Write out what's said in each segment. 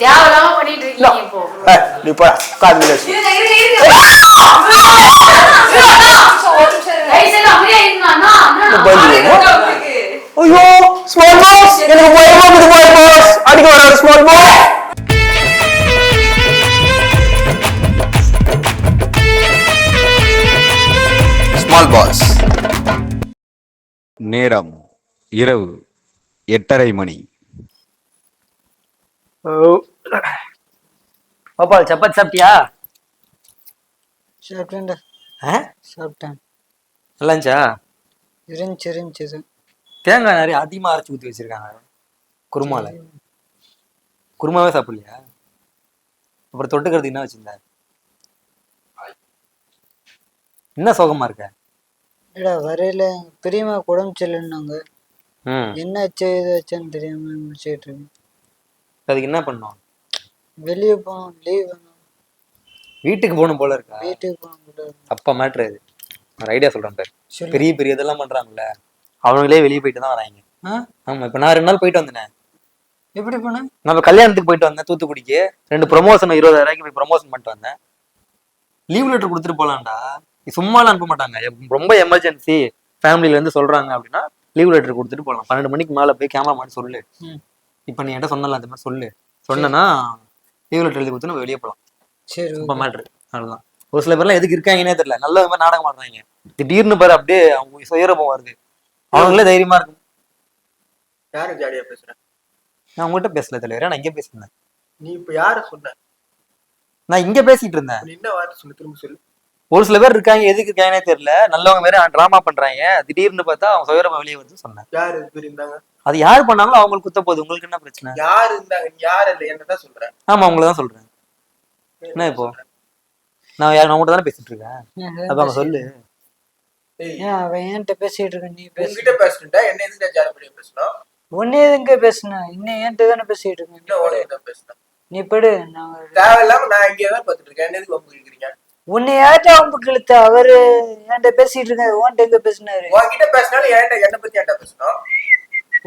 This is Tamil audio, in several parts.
தேவையில்லாம பண்ணிட்டு இருக்கீங்க இப்போ நீ போடா, உட்கார்ந்து நில்லு. நேரம் இரவு எட்டரை மணி. பாப்பால் சப்பாத்தி சாப்பிட்டியா? சாப்பிட்டேன்டா. ஆ? சாப்பிட்டேன். நல்லா இருந்துச்சா? இருந்துச்சு இருந்துச்சு தேங்காய் நிறைய அதிகமா அரைச்சு ஊத்தி வச்சிருக்காங்க குருமால. குருமாவே சாப்பிடலையா? அப்புறம் தொட்டுக்கிறதுக்கு என்ன வச்சிருந்த? என்ன சோகமா இருக்க? ஏடா வரையில பெரியம்மா உடம்பு சரியில்லைன்னாங்க ம் என்ன ஆச்சு இது ஆச்சுன்னு தெரியாம முடிச்சுட்டு இருக்கேன். அதுக்கு என்ன பண்ணோம்? வெளியே போகணும் லீவ் வேணும். வீட்டுக்கு போகணும் போல இருக்கா? வீட்டுக்கு போக கூடாது அப்பா மேட்ரு அது ஒரு ஐடியா சொல்றேன் பாரு. சொல்லு. பெரிய பெரிய இதெல்லாம் பண்றாங்கல்ல. அவனுங்களே வெளியே போயிட்டு தான் வராங்க. ஆ? ஆமா இப்ப நான் ரெண்டு நாள் போயிட்டு வந்தேன். எப்படி போன? நம்ம கல்யாணத்துக்கு போயிட்டு வந்தேன் தூத்துக்குடிக்கு. ரெண்டு ப்ரொமோஷன் இருபதாயிரம் ரூபாய்க்கு போய் ப்ரொமோஷன் பண்ணிட்டு வந்தேன். லீவ் லெட்டர் கொடுத்துட்டு போலாம்டா. சும்மாலாம் அனுப்ப மாட்டாங்க. ரொம்ப எமர்ஜென்சி ஃபேமிலில இருந்து சொல்றாங்க அப்படின்னா லீவ் லெட்டர் கொடுத்துட்டு போகலாம் பன்னெண்டு மணிக்கு மேல போய் கேமரா மாட்டி சொல்லு. இப்ப நீ என்கிட்ட சொன்னல அந்த மாதிரி சொல்லு. சொன்னனா லீவ் லெட்டர் எழுதி கொடுத்து நம்ம வெளியே போகலாம் சரி ரொம்ப மேட்ரு அவ்வளவுதான். ஒரு சில பேர்லாம் எதுக்கு இருக்காங்கன்னே தெரியல. நல்ல மாதிரி நாடகம் ஆடுறாங்க. திடீர்னு பாரு அப்படியே அவங்க சுயரூபம் வருது அவங்களே தைரியமா இருக்கும் யாரு ஜாலியா பேசுற? நான் உங்ககிட்ட பேசல தலைவரே நான் இங்க பேசினேன். நீ இப்ப யார சொன்ன? நான் இங்க பேசிட்டு இருந்தேன். என்ன வார்த்தை சொல்லு திரும்ப சொல்லு. ஒரு சில பேர் இருக்காங்க. எதுக்கு இருக்காங்கன்னே தெரியல. நல்லவங்க மாரி டிராமா பண்றாங்க. திடீர்னு பார்த்தா அவங்க சுயரூபம் வெளியே வந்து சொன்னேன் யாரு இருந்தாங்க? அது யார் பண்ணாங்களோ அவங்களுக்கு குத்த போகுது. உங்களுக்கு என்ன பிரச்சனை? யாரு இருந்தாங்க? யாரு இல்ல? என்னதான் சொல்ற. ஆமா உங்களை தான் சொல்றேன். என்ன இப்போ? நான் யார் நான் உங்கள்கிட்ட தானே பேசிட்டு இருக்கேன். அப்ப அவங்க சொல்லு. ஏய், ஏன் அவன் என்கிட்ட பேசிட்டு இருக்க? நீ பேச. உன்கிட்ட பேசணும்டா. என்ன எதுக்கு ஜாலி பண்ணி பேசணும்? உன்னே எங்க பேசுன? இன்னும் என்கிட்ட தானே பேசிட்டு இருக்க? என்ன உனக்கு என்ன பேசணும். நீ படு. நான் தேவையில்லாம நான் இங்கே தான் பார்த்துட்டு இருக்கேன். என்ன எதுக்கு வம்பு கேக்குறீங்க உன்னை யார்ட்ட அவங்க கிழித்த அவரு என்கிட்ட பேசிட்டு இருக்காரு? உன்கிட்ட எங்க பேசினாரு? உன்கிட்ட பேசினாலும் என்கிட்ட என்ன பத்தி என்கிட்ட பேசணும்.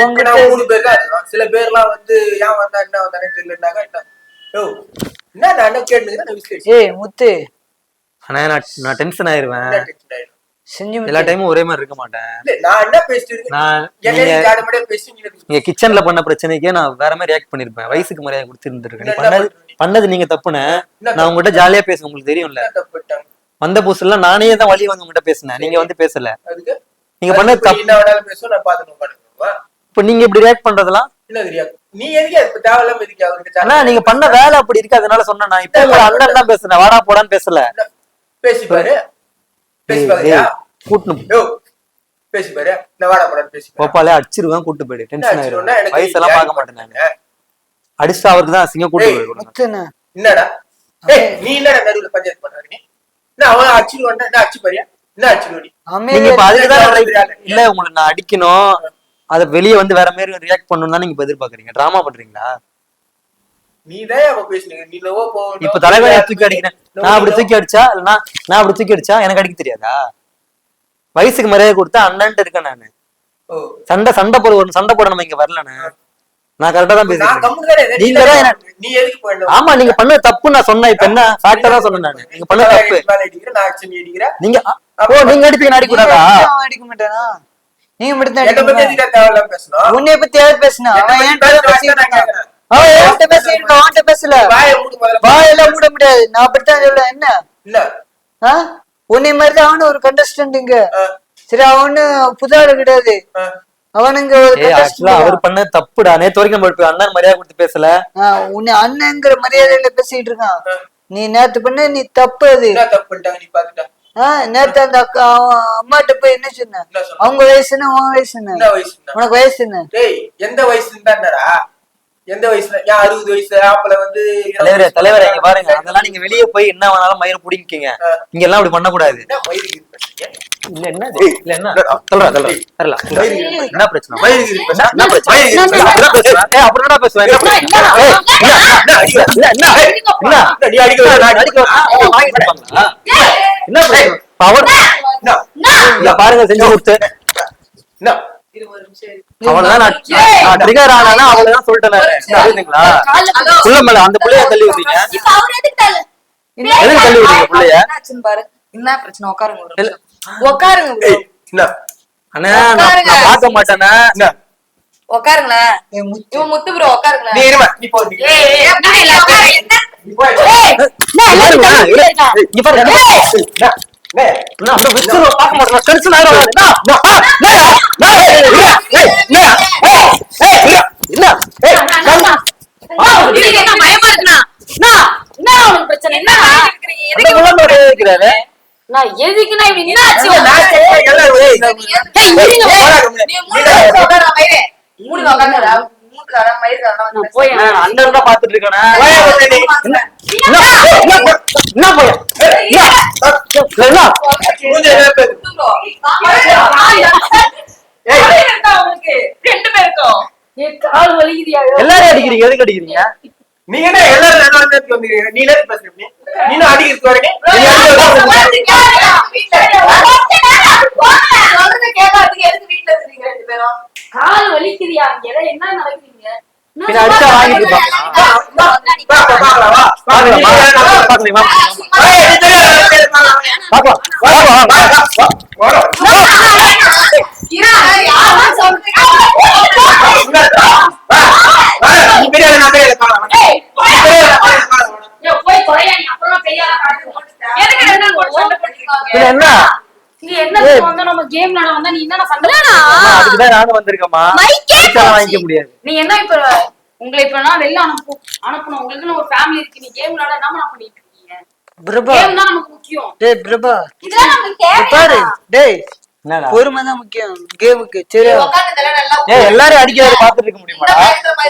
உங்ககிட்ட மூணு பேர் தான் சில பேர்லாம் வந்து ஏன் வந்தா என்ன வந்தானே தெரியலனாங்க என்ன? நான் விசிட் ஏய் முத்து. ஆனா நான் நான் டென்ஷன் ஆயிருவேன். செஞ்சு எல்லா டைமும் ஒரே மாதிரி இருக்க மாட்டேன். நான் என்ன பேசிட்டு இருக்கேன்? நீங்க கிச்சன்ல பண்ண பிரச்சனைக்கே நான் வேற மாதிரி ரியாக்ட் பண்ணிருப்பேன். வயசுக்கு மரியாதை கொடுத்து இருந்திருக்கேன். நீ என்ன பண்ணது நீங்க தப்புன என்ன நான் உங்ககிட்ட ஜாலியா பேசுவேன் உங்களுக்கு தெரியும்ல? வந்த புதுசுல நானே தான் வழி வந்து உங்ககிட்ட பேசினேன். நீங்க வந்து பேசல. அதுக்கு? நீங்க உட்காந்துக்குவா இப்ப நீங்க இப்படி ரியாக்ட் பண்றதெல்லாம்? நீ நீங்க பண்ண வேலை அப்படி இருக்கு அதனால சொன்னேன் நான். இப்ப உங்க அண்ணன் தான் பேசுனேன். வாடா போடான்னு பேசல. பேசி பாரு. பேசி ஏய், பாருயா? ஏய், கூட்டினு யோ பேசி பாரு. நான் வாடா போடான்னு பேசி அடிச்சிருவேன் கூட்டு போயிடு. டென்ஷன் ஆயிரும் வயசெல்லாம் பார்க்க மாட்டேன் நான் அடிச்சுட்டு அவருக்கு தான் அசிங்கம் கூட்டு முத்துண்ணா. என்னடா? ஏய் நீ என்னடா நடுவுல பஞ்சாயத்து பண்ற நீ என்ன அவன் அடிச்சிருவான்டா என்ன அடிச்சு பாரியா என்ன அடிச்சிருவா நீ நீங்க இப்ப அதுக்குதான் இல்ல, உங்களுக்கு நான் அடிக்கணும். அத வெளிய வந்து வேற மாதிரி ரியாக்ட் பண்ணணும் தான் நீங்க இப்ப எதிர்பார்க்கறீங்க. டிராமா பண்றீங்களா? நீ தான் அவன் பேசுனீங்க நீ லவோ போ இப்ப தலைவலியை தூக்கி அடிக்கிறேன். நான் அப்படி தூக்கி அடிச்சா இல்ல நான் அப்படி தூக்கி அடிச்சா எனக்கு அடிக்க தெரியாதா? வயசுக்கு மரியாதை கொடுத்தா அண்ணன்ட்டு இருக்கேன் நானு. சண்டை சண்டை போட சண்டை போட நம்ம இங்க வரலண்ணே நான் கரெக்டா தான் பேசுறேன். நீங்க தான் என்ன- நீ எதுக்கு போயிடணும் ஆமா நீங்க பண்ண தப்பு நான் சொன்னேன். இப்ப என்ன? ஃபேக்டா தான் சொன்னேன் நானு. நீங்க பண்ண தப்பு. மேல அடிக்கிற நான் அடிச்சு நீ அடிக்கிற நீங்க ஓ நீங்க அடிப்பீங்க அடிக்க கூடாதா? அவன் அடிக்க மாட்டானா நீங்க மட்டும் தான் என்ன அடிக்க பத்தி தேவையில்லாம பேசணும் உன்னைய பத்தி யார் பேசினா? அவன் பேசுற பேசிட்டு. அவன் என்கிட்ட பேசிட்டு அவன்கிட்ட பேசல. வாயை மூடு முதல்ல. வாயெல்லாம் மூட முடியாது. நான் அப்படித்தான் சொல்லுவேன். என்ன? இல்ல. ஆ? உன்னை மாதிரி தான் அவனு ஒரு கண்டஸ்டன்ட் இங்க. சரி அவனு புது ஆளு கிடையாது. அவனுங்க அவர் பண்ண தப்புடா. நேத்து வரைக்கும் நம்ம அண்ணன் மரியாதை கொடுத்து பேசல. உன்னை அண்ணங்கிற மரியாதையில பேசிட்டு இருக்கான். நீ நேத்து பண்ண நீ தப்பு அது. நேத்து அந்த அக்கா அவன் அம்மாட்ட போய் என்ன சொன்ன? அவங்க வயசு என்ன உன் வயசு என்ன? என்ன வயசு என்ன? உனக்கு வயசு என்ன? டேய் எந்த வயசு இருந்தாடா எந்த வயசுல? ஏன் அறுபது வயசு ஆப்பல வந்து தலைவரே தலைவரே இங்க பாருங்க. அதெல்லாம் நீங்க வெளியே போய் என்ன வேணாலும் மயிரை பிடிக்கிங்க இங்க எல்லாம் அப்படி பண்ணக்கூடாது. என்ன? இல்ல என்ன இது? இல்ல என்ன? சொல்றா சொல்றா தெரியல என்ன பிரச்சனை? மயிருக்கு. என்ன பிரச்சனை. என்ன பிரச்சனை? ஏய் என்ன பேசுவேன்? என்ன பாருங்க செஞ்சு கொடுத்து. என்ன? அவ்வளவுதான் நான் ட்ரிகர் ஆனா அவ்வளவுதான் சொல்லிட்டேன் நானு. புரியுதுங்களா புள்ள மேல அந்த புள்ளைய தள்ளி விட்டீங்க எதுக்கு தள்ளி? விட்டீங்க புள்ளைய? என்னாச்சுன்னு பாரு. என்ன பிரச்சனை? உட்காருங்க. உட்காருங்க? அண்ணா நான் பார்க்க மாட்டேனா? உட்காருங்களேன் முத்து. இவன் முத்து ப்ரோ. நீ உட்காருங்களேன் இருமா, நீ போ, நீ. நீ போ. நான் எதுக்குண்ணா இப்படி என்ன ஆச்சு நான் கேட்கிறேன், எல்லாரும், ஏய், ஏய், இருங்க. போடா, கம்முனு. நீ மூணு உட்காரு அண்ணன் தான் பார்த்துட்டு இருக்கேனே. எல்லாரும் அடிக்கிறீங்க. எதுக்கு அடிக்கிறீங்க? நீங்க என்ன எல்லாரும் நேரத்துக்கு வந்தீங்க? நீ நேத்து பேசுற நீ? நீனும் அடிக்கிறதுக்கு வரீங்க? கால் வலிக்குதியா என்ன நடக்குறீங்க பின்ன அடிச்சா வாங்கிட்டு இருப்பாங்களா? வா, வா, வா, பார்க்கலாம், வா. பார்க்கலாம், பார்க்கலாம், பார்க்கலாம், வா. ஏய், நீ தெரியாத ஆளு பேரு பார்க்கலாம். பார்க்கலாம். வா, வா, வா, வா, வா. போடா. வா, வா, நீ பெரிய ஆளு, நான் பெரிய ஆளு, பார்க்கலாம். நீ பெரிய ஆளு, பார்க்கலாம், பார்க்கலாம். ஏய், போய் தொலையா நீ அப்புறமா பெரிய ஆளா காட்டுவோம். எதுக்கு ரெண்டு பேரும் ஒரு சண்டை போட்டுருக்காங்க? பின்ன என்ன நீ என்ன வந்தா நம்ம கேம் விளையாட வந்தா நீ என்ன சண்டை அம்மா, அதுக்குதான் நானும் வந்திருக்கேம்மா. வாங்கிக்க முடியாது. நீ என்ன இப்ப உங்களை இப்ப நான் வெளில அனுப்பு அனுப்பணும். உங்களுக்கு ஒரு ஃபேமிலி இருக்கு. நீ கேம் விளையாட என்ன பண்ணிட்டு இருக்கீங்க? பிரபா. கேம் தான் நமக்கு முக்கியம். டேய் பிரபா. இதெல்லாம் நமக்கு இங்க பாரு. டேய் என்னடா? பொறுமை தான் முக்கியம். கேமுக்கு ஏய் எல்லாரும் அடிக்கிறாரு பாத்துட்டு இருக்க முடியுமாடா?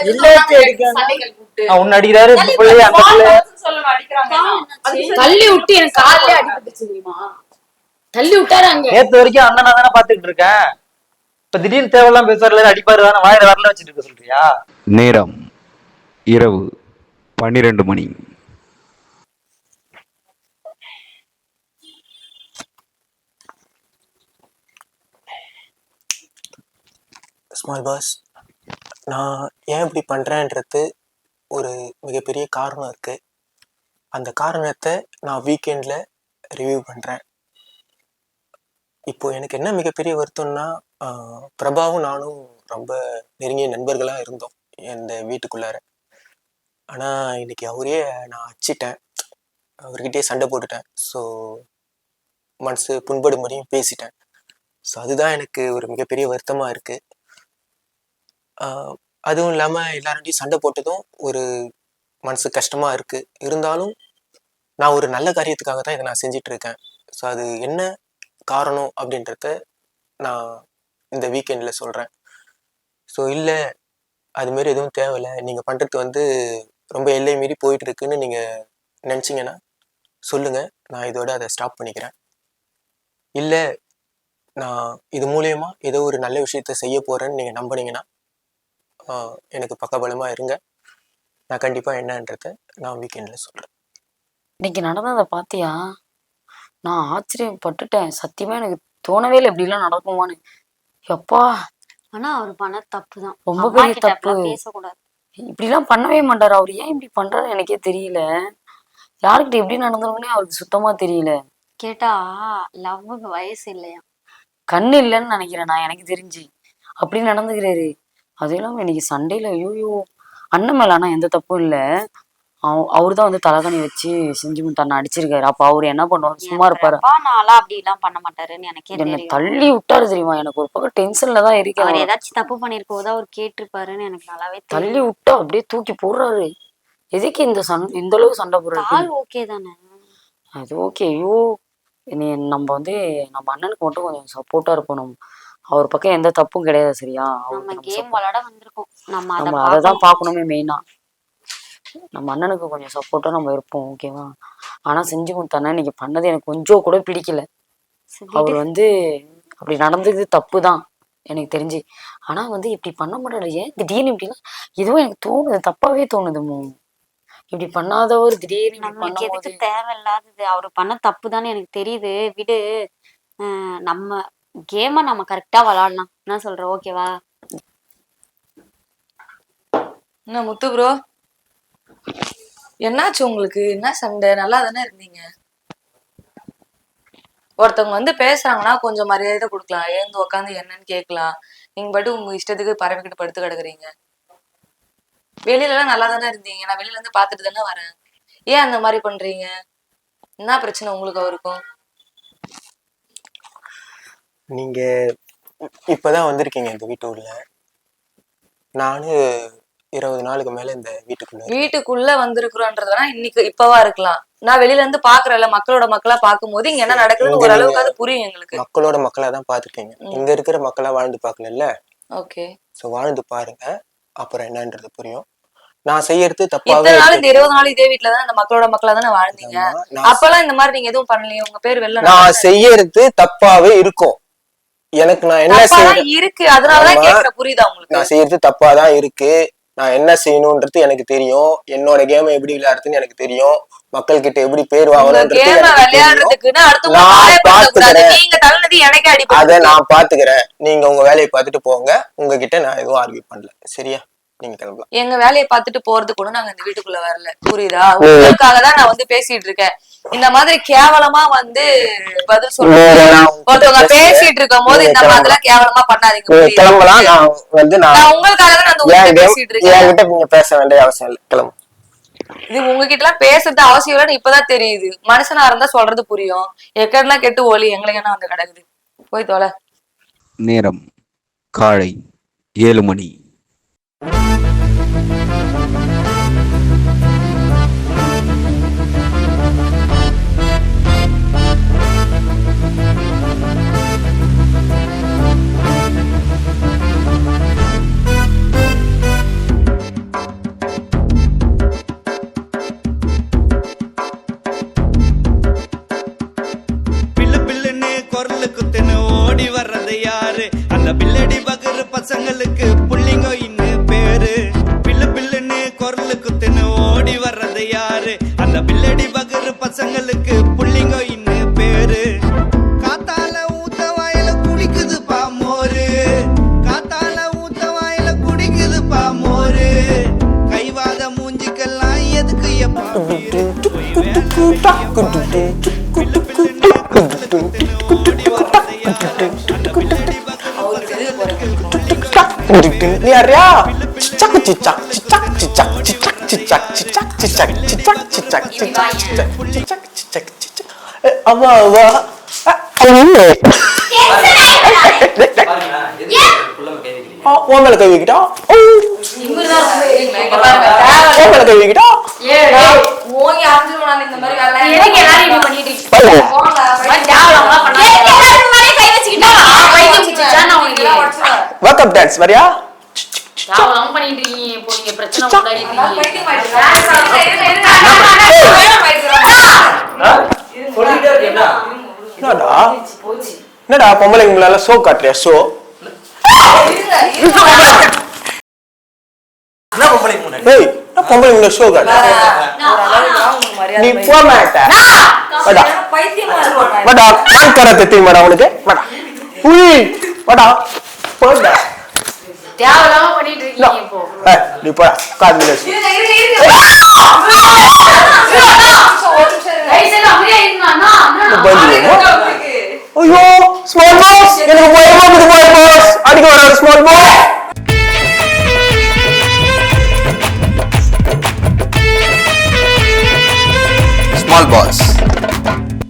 எல்லாத்தையும் உன்னை அடிக்கிறாரு பிள்ளைய அந்த பிள்ளைய. தள்ளி விட்டு எனக்கு காலிலே அடிபட்டுச்சு தெரியுமா? தள்ளி விட்டாரு அங்க. நேத்து வரைக்கும் அண்ணனா தானே பாத்துக்கிட்டு இருக்கேன். இப்ப திடீர்னு தேவையெல்லாம் பேசுவார்ல அடிப்பாரு தானே வாயில வரல வச்சுட்டு இருக்க சொல்றியா? நேரம் இரவு பன்னிரண்டு மணி. ஸ்மால் பாஸ் நான் ஏன் இப்படி பண்ணுறேன்றது ஒரு மிகப்பெரிய காரணம் இருக்குது அந்த காரணத்தை நான் வீக்கெண்டில் ரிவ்யூ பண்ணுறேன் இப்போ எனக்கு என்ன மிகப்பெரிய வருத்தம்னா பிரபாவும் நானும் ரொம்ப நெருங்கிய நண்பர்களாக இருந்தோம் இந்த வீட்டுக்குள்ளார. ஆனால் இன்னைக்கு அவரே நான் அச்சிட்டேன். அவர்கிட்டயே சண்டை போட்டுட்டேன். ஸோ மனசு புண்படும்படியும் பேசிட்டேன். ஸோ அதுதான் எனக்கு ஒரு மிகப்பெரிய வருத்தமாக இருக்குது அதுவும் இல்லாமல் எல்லாருடையும் சண்டை போட்டதும் ஒரு மனசு கஷ்டமாக இருக்குது இருந்தாலும் நான் ஒரு நல்ல காரியத்துக்காக தான் இதை நான் செஞ்சிட்ருக்கேன் ஸோ அது என்ன காரணம் அப்படின்றத நான் இந்த வீக்கெண்டில் சொல்கிறேன் ஸோ இல்லை அதுமாரி எதுவும் தேவையில்லை. நீங்கள் பண்ணுறது வந்து ரொம்ப எல்லை மீறி போயிட்டுருக்குன்னு நீங்கள் நினச்சிங்கன்னா சொல்லுங்கள் நான் இதோட அதை ஸ்டாப் பண்ணிக்கிறேன். இல்லை நான் இது மூலயமா ஏதோ ஒரு நல்ல விஷயத்த செய்ய போகிறேன்னு நீங்கள் நம்புனீங்கன்னா எனக்கு பக்கபலமாக இருங்க. நான் கண்டிப்பாக என்னன்றத நான் வீக்கெண்டில் சொல்கிறேன் இன்னைக்கு நடந்ததை பார்த்தியா? நான் ஆச்சரியப்பட்டுட்டேன். சத்தியமா எனக்கு தோணவே இல்லை இப்படிலாம் நடக்குமான்னு. எப்பா? ஆனா அவர் பண்ண தப்பு தான் ரொம்ப பெரிய தப்பு. பேசக்கூடாது. இப்படிலாம் பண்ணவே மாட்டாரு. அவர் ஏன் இப்படி பண்றாரு எனக்கே தெரியல. யாருக்கிட்ட எப்படி நடந்துருக்குன்னே அவருக்கு சுத்தமா தெரியல. கேட்டா லவ்வுக்கு வயசு இல்லையா? கண்ணு இல்லைன்னு நினைக்கிறேன் நான். எனக்கு தெரிஞ்சு. அப்படி நடந்துக்கிறாரு. அதுவும் இல்லாம இன்னைக்கு சண்டையில ஐயோ அண்ணன் மேல ஆனா எந்த தப்பும் இல்ல. அவர் தான் வந்து தலைகணி வச்சு செஞ்சு தன்னை அடிச்சிருக்காரு. அப்ப அவர் என்ன பண்ணுவாரு? சும்மா இருப்பாரு. நாளா அப்படி எல்லாம் பண்ண மாட்டாருன்னு எனக்கே என்னை தள்ளி விட்டாரு தெரியுமா? எனக்கு ஒரு பக்கம் டென்ஷன்ல தான் இருக்கேன் அவர் ஏதாச்சும் தப்பு பண்ணிருக்க போது அவர் கேட்டிருப்பாருன்னு எனக்கு நல்லாவே தள்ளி விட்டா அப்படியே தூக்கி போடுறாரு. எதுக்கு இந்த சண் இந்த அளவுக்கு சண்டை போடுறாரு ஓகே தானே? அது ஓகே ஐயோ நீ நம்ம வந்து நம்ம அண்ணனுக்கு மட்டும் கொஞ்சம் சப்போர்ட்டா இருக்கணும். அவர் பக்கம் எந்த தப்பும் கிடையாது சரியா? நம்ம கேம் விளையாட வந்திருக்கோம். நம்ம அதை நம்ம அதை தான் பார்க்கணுமே மெயினா நம்ம அண்ணனுக்கு கொஞ்சம் சப்போர்ட்டா நம்ம இருப்போம் ஓகேவா ஆனா செஞ்சு கொடுத்தானே இன்னைக்கு பண்ணது எனக்கு கொஞ்சம் கூட பிடிக்கல. அவர் வந்து அப்படி நடந்தது தப்பு தான் எனக்கு தெரிஞ்சு. ஆனா வந்து இப்படி பண்ண மாட்டாரு. ஏன் திடீர்னு இப்படிலாம் இதுவும் எனக்கு தோணுது. தப்பாவே தோணுது மோ. இப்படி பண்ணாதவர் திடீர்னு நம்மளுக்கு எதுக்கு தேவையில்லாதது? அவர் பண்ண தப்பு தானே எனக்கு தெரியுது. விடு. நம்ம கேமை நம்ம கரெக்டா விளையாடலாம். என்ன சொல்ற? ஓகேவா என்ன முத்து ப்ரோ என்னாச்சு உங்களுக்கு? என்ன சண்டை? நல்லா தானே இருந்தீங்க? ஒருத்தவங்க வந்து பேசுறாங்கன்னா கொஞ்சம் மரியாதை கொடுக்கலாம். ஏந்து உட்காந்து என்னன்னு கேட்கலாம். நீங்க பாட்டு உங்க இஷ்டத்துக்கு பறவைக்கிட்டு படுத்து கிடக்குறீங்க. வெளியில எல்லாம் நல்லா தானே இருந்தீங்க. நான் வெளியில இருந்து பாத்துட்டு தானே வரேன். ஏன் அந்த மாதிரி பண்றீங்க? என்ன பிரச்சனை உங்களுக்கு அவருக்கும்? நீங்க இப்பதான் வந்திருக்கீங்க இந்த வீட்டு ஊர்ல. நானும் இருபது நாளுக்கு மேல இந்த வீட்டுக்குள்ள. வீட்டுக்குள்ள வந்திருக்கிறோன்றதுனா இன்னைக்கு இப்பவா இருக்கலாம். நான் வெளியில இருந்து பாக்குறேன்ல மக்களோட மக்களா பார்க்கும்போது இங்க என்ன நடக்குதுன்னு ஓரளவுக்கு அது புரியும் எங்களுக்கு. மக்களோட மக்களா தான் பாத்துருக்கீங்க. இங்க இருக்கிற மக்களா வாழ்ந்து பார்க்கல ஓகே. சோ வாழ்ந்து பாருங்க. அப்புறம் என்னன்றது புரியும். நான் செய்யறது தப்பாவே இத்தனை நாள் இந்த. இருபது நாள் இதே வீட்டுல தான் இந்த மக்களோட மக்களா தானே வாழ்ந்தீங்க? அப்பெல்லாம் இந்த மாதிரி நீங்க எதுவும் பண்ணலையே உங்க பேர் வெளில நான் செய்யறது தப்பாவே இருக்கும். எனக்கு நான் என்ன தப்பாதான் செய்ய இருக்கு. அதனாலதான். கேக்குற புரியுதா உங்களுக்கு? நான் செய்யறது தப்பாதான் இருக்கு. நான் என்ன செய்யணும்ன்றது எனக்கு தெரியும். என்னோட கேமை எப்படி விளையாடுறதுன்னு எனக்கு தெரியும். மக்கள் கிட்ட எப்படி பேர் வாங்கணும்ன்றது அத நான் பாத்துக்கிறேன் நீங்க உங்க வேலையை பார்த்துட்டு போங்க. உங்ககிட்ட நான் எதுவும் ஆர்கியூ பண்ணல. சரியா? எங்க வேலையை பார்த்துட்டு போறது கூட நாங்க இந்த வீட்டுக்குள்ள வரல. புரியுதா? உங்களுக்காக தான் நான் வந்து பேசிட்டு இருக்கேன். இந்த மாதிரி கேவலமா வந்து பதில் சொல்லுங்க ஒருத்தவங்க பேசிட்டு இருக்கும் போது இந்த மாதிரி எல்லாம் கேவலமா பண்ணாதீங்க? கிளம்பலாம் நான் வந்து நான் உங்களுக்காக தான் நான் என் உங்ககிட்ட பேசிட்டு இருக்கேன் என்கிட்ட நீங்க பேச வேண்டிய அவசியம் இல்லை. கிளம்பு. இது உங்ககிட்ட எல்லாம் பேசுறது அவசியம் இல்லைன்னு இப்பதான் தெரியுது. மனுஷனா இருந்தா சொல்றது புரியும். எக்கடெல்லாம் கெட்டு ஓலி எங்களுக்கு என்ன வந்து கிடக்குது? போய் தொலை. நேரம் காலை ஏழு மணி. இந்த பில்லடி பகரு பசங்களுக்கு புள்ளிங்க இன்னு பேரு. காத்தால ஊத்த வாயில குடிக்குது பாமோரு காத்தால ஊத்த வாயில குடிக்குது பாமோரு கைவாத மூஞ்சிக்கெல்லாம் எதுக்கு எப்பா நீ அறியா சிச்சாக்கு சிச்சா. சிச்சாக் சிச்சாக் சிச்சாக் சிச்சாக் சிச்சாக் சிச்சாக் சிச்சாக் சிச்சாக் சிச்சாக் சிச்சாக் சிச்சாக் சிச்சாக் சிச்சாக் ஏ, அவா அவா அ, ஐயே. ஆ, உன் மேல கை வைக்கிட்டா? உன் மேல கை வைக்கிட்டா. வாக்கப் டான்ஸ் வரியா? தாவலாம் பண்ணிட்டு இருக்கீங்க இப்போ நீங்க பிரச்சனை உண்டாடி என்னடா? என்னடா? பொம்பளைங்களால ஷோ காட்டுறியா? ஷோ பொம்பளைங்க ஷோ காட்டு நீ போக மாட்டா. வாடா. வாடா. கால் உனக்கு. தேவலாம பண்ணிட்டு இருக்கீங்க இப்போ? நீ போ காது இல்ல இருங்க இருங்க இருங்க. அடிக்க ஸ்மால் பாஸ்